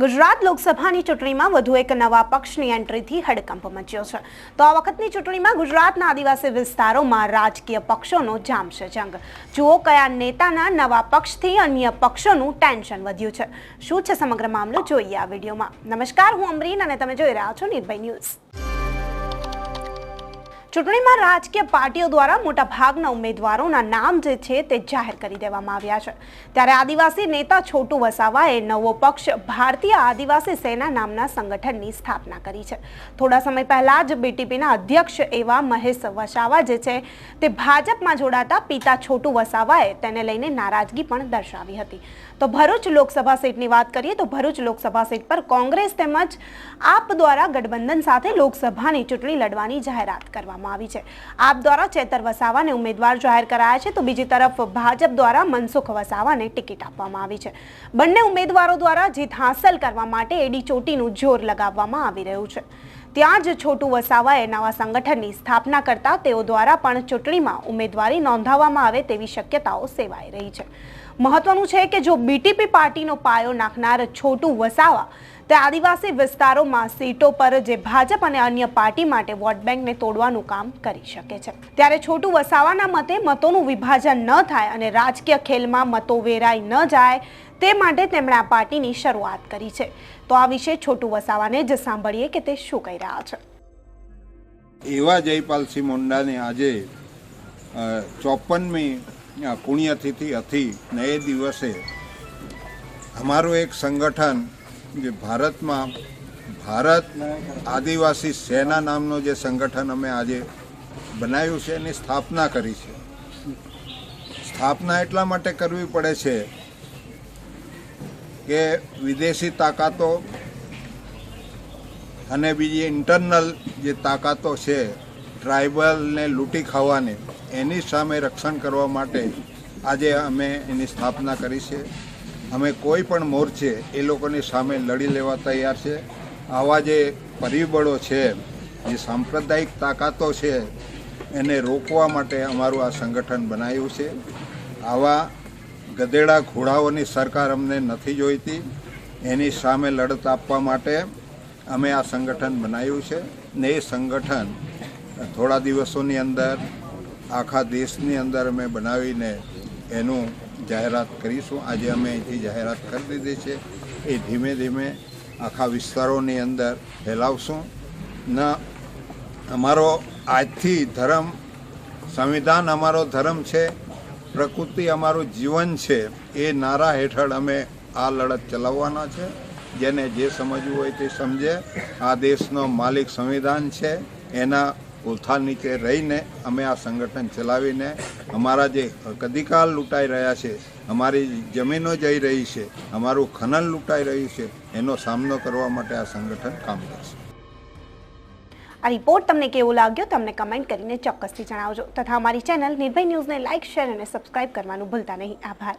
ગુજરાત લોકસભાની ચૂંટણીમાં વધુ એક નવા પક્ષની એન્ટ્રીથી હડકંપ મચ્યો છે. તો આ વખતની ચૂંટણીમાં ગુજરાતના આદિવાસી વિસ્તારોમાં રાજકીય પક્ષોનો જામશે જંગ. જુઓ કયા નેતાના નવા પક્ષથી અન્ય પક્ષોનું ટેન્શન વધ્યું છે. શું છે સમગ્ર મામલો? જોઈએ આ વિડીયોમાં. નમસ્કાર, હું અમરીન અને તમે જોઈ રહ્યા છો નિર્ભય ન્યૂઝ. ચૂંટણીમાં રાજકીય પાર્ટીઓ દ્વારા મોટા ભાગના ઉમેદવારોના નામ જે છે તે જાહેર કરી દેવામાં આવ્યા છે. ત્યારે આદિવાસી નેતા છોટુ વસાવાએ નવો પક્ષ ભારતીય આદિવાસી સેના નામના સંગઠનની સ્થાપના કરી છે. થોડા સમય પહેલા જ બીટીપીના અધ્યક્ષ એવા મહેશ વસાવા જે છે તે ભાજપમાં જોડાતા પિતા છોટુ વસાવાએ તેને લઈને નારાજગી પણ દર્શાવી હતી. તો ભરૂચ લોકસભા સીટની વાત કરીએ તો ભરૂચ લોકસભા સીટ પર કોંગ્રેસ તેમજ આપ દ્વારા ગઠબંધન સાથે લોકસભાની ચૂંટણી લડવાની જાહેરાત કરવામાં આવી છે. આપ દ્વારા ચેતર વસાવાને ઉમેદવાર જાહેર કરાયા છે, તો બીજી તરફ ભાજપ દ્વારા મનસુખ વસાવાને ટિકિટ આપવામાં આવી છે. બંને ઉમેદવારો દ્વારા જીત હાંસલ કરવા માટે એડી ચોટીનું જોર લગાવવામાં આવી રહ્યું છે. ત્યાં જ છોટુ વસાવાએ નવા સંગઠનની સ્થાપના કરતા તેઓ દ્વારા પણ ચૂંટણીમાં ઉમેદવારી નોંધાવવામાં આવે તેવી શક્યતાઓ સેવાઈ રહી છે. મહત્વનું છે કે જો બીટીપી પાર્ટીનો પાયો નાખનાર છોટુ વસાવા તે આદિવાસી વિસ્તારોમાં સીટો પર જે ભાજપ અને અન્ય પાર્ટી માટે વોટ બેંકને તોડવાનું કામ કરી શકે છે. ત્યારે છોટુ વસાવાના મતે મતોનું વિભાજન ન થાય અને રાજકીય ખેલમાં મતો વેરાઈ ન જાય તે માટે તેમણે આ પાર્ટીની શરૂઆત કરી છે. તો આ વિશે છોટુ વસાવાને જ સાંભળીએ કે તે શું કહી રહ્યા છે. એવા જયપાલસિંહ મુંડાને આજે ચોપનમી પુણ્યતિથિ હતી ને એ દિવસે અમારું એક સંગઠન જે ભારતમાં, ભારત આદિવાસી સેના નામનો જે સંગઠન અમે આજે બનાવ્યું છે, એની સ્થાપના કરી છે. સ્થાપના એટલા માટે કરવી પડે છે કે વિદેશી તાકાતો અને બીજી ઇન્ટરનલ જે તાકાતો છે ટ્રાઇબલને લૂંટી ખાવાની, એની સામે રક્ષણ કરવા માટે આજે અમે એની સ્થાપના કરી છે. અમે કોઈ પણ મોરચે એ લોકોની સામે લડી લેવા તૈયાર છે. આવા જે પરિબળો છે, જે સાંપ્રદાયિક તાકાતો છે, એને રોકવા માટે અમારું આ સંગઠન બનાવ્યું છે. આવા ગધેડા ઘોડાઓની સરકાર અમને નથી જોઈતી. એની સામે લડત આપવા માટે અમે આ સંગઠન બનાવ્યું છે ને એ સંગઠન થોડા દિવસોની અંદર આખા દેશની અંદર અમે બનાવીને એનું જાહેરાત કરીશું. આજે અમે એથી જાહેરાત કરી દીધી છે, એ ધીમે ધીમે આખા વિસ્તારોની અંદર ફેલાવશું. ન, અમારો આજથી ધર્મ, સંવિધાન અમારો ધર્મ છે, પ્રકૃતિ અમારું જીવન છે, એ નારા હેઠળ અમે આ લડત ચલાવવાના છે. જેને જે સમજવું હોય તે સમજે. આ દેશનો માલિક સંવિધાન છે, એના કોથા નીચે રહીને અમે આ સંગઠન ચલાવીને અમારા જે અધિકાર લૂંટાઈ રહ્યા છે, અમારી જમીનો જઈ રહી છે, અમારું ખનન લૂંટાઈ રહ્યું છે, એનો સામનો કરવા માટે આ સંગઠન કામ કરશે. આ રિપોર્ટ તમને કેવો લાગ્યો તમને કમેન્ટ કરીને ચોક્કસથી જણાવજો. તથા અમારી ચેનલ નિર્ભય ન્યૂઝને લાઇક, શેર અને સબસ્ક્રાઇબ કરવાનું ભૂલતા નહીં. આભાર.